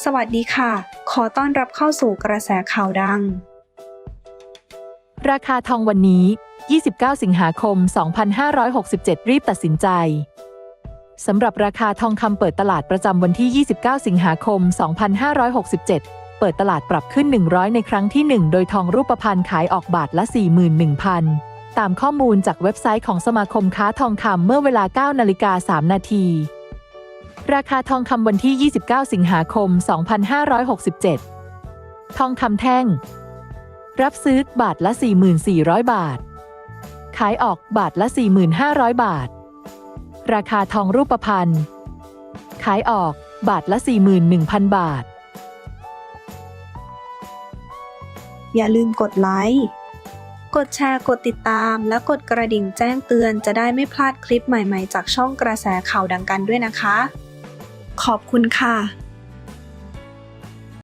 สวัสดีค่ะ ขอต้อนรับเข้าสู่กระแสข่าวดัง ราคาทองวันนี้ 29 สิงหาคม 2567 รีบตัดสินใจ สำหรับราคาทองคำเปิดตลาดประจำวันที่ 29 สิงหาคม 2567 เปิดตลาดปรับขึ้น 100 ในครั้งที่ 1 โดยทองรูปพรรณขายออกบาทละ 41,000 ตามข้อมูลจากเว็บไซต์ของสมาคมค้าทองคำเมื่อเวลา 9 นาฬิกา 3 นาที ราคาทองคำวันที่ 29 สิงหาคม 2567 ทองคำแท่ง รับซื้อบาทละ 4,400 บาท ขายออกบาทละ 4,500 บาท ราคาทองรูปพรรณ ขายออกบาทละ 41,000 บาท อย่าลืมกดไลค์ กดแชร์ กดติดตาม และกดกระดิ่งแจ้งเตือนจะได้ไม่พลาดคลิปใหม่ๆ จากช่องกระแสข่าวดังกันด้วยนะคะ ขอบคุณค่ะ